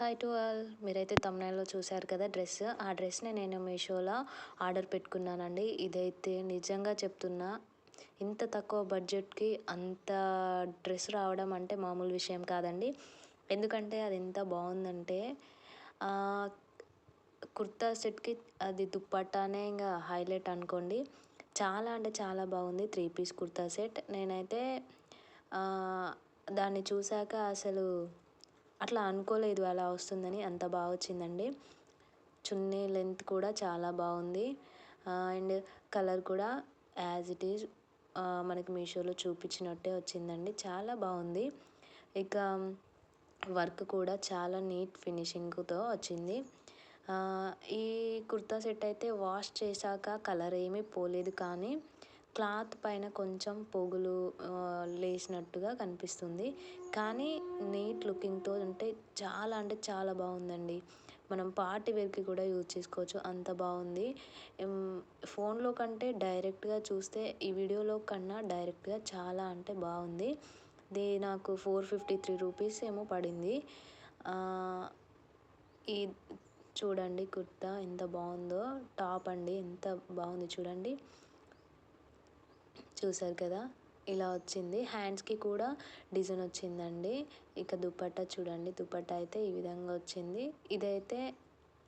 Hi to all మీరైతే తమిళనాడులో చూశారు కదా డ్రెస్ ఆ డ్రెస్ని నేను మీషోలో ఆర్డర్ పెట్టుకున్నానండి. ఇదైతే నిజంగా చెప్తున్నా ఇంత తక్కువ బడ్జెట్కి అంత డ్రెస్ రావడం అంటే మామూలు విషయం కాదండి. ఎందుకంటే అది ఎంత బాగుందంటే కుర్తా సెట్కి అది దుప్పట్టానే ఇంకా హైలైట్ అనుకోండి. చాలా అంటే చాలా బాగుంది త్రీ పీస్ కుర్తా సెట్. నేనైతే దాన్ని చూసాక అసలు అట్లా అనుకోలేదు అలా వస్తుందని అంత బాగా వచ్చిందండి. చున్నీ లెంత్ కూడా చాలా బాగుంది. అండ్ కలర్ కూడా యాజ్ ఇట్ ఈజ్ మనకి మీషోలో చూపించినట్టే వచ్చిందండి. చాలా బాగుంది. ఇక వర్క్ కూడా చాలా నీట్ ఫినిషింగ్తో వచ్చింది. ఈ కుర్తా సెట్ అయితే వాష్ చేశాక కలర్ ఏమీ పోలేదు కానీ క్లాత్ పైన కొంచెం పొగులు లేచినట్టుగా కనిపిస్తుంది. కానీ నీట్ లుకింగ్తో అంటే చాలా అంటే చాలా బాగుందండి. మనం పార్టీ వేర్కి కూడా యూజ్ చేసుకోవచ్చు. అంత బాగుంది. ఫోన్లో కంటే డైరెక్ట్గా చూస్తే ఈ వీడియోలో కన్నా డైరెక్ట్గా చాలా అంటే బాగుంది. ఇది నాకు ఫోర్ ఫిఫ్టీ త్రీ రూపీస్ ఏమో పడింది. ఈ చూడండి కుర్తా ఎంత బాగుందో టాప్ అండి ఎంత బాగుంది చూడండి. చూసారు కదా ఇలా వచ్చింది. హ్యాండ్స్కి కూడా డిజైన్ వచ్చిందండి. ఇక దుపట్టా చూడండి దుపట్టా అయితే ఈ విధంగా వచ్చింది. ఇదైతే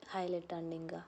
హైలైట్ అండి ఇంకా.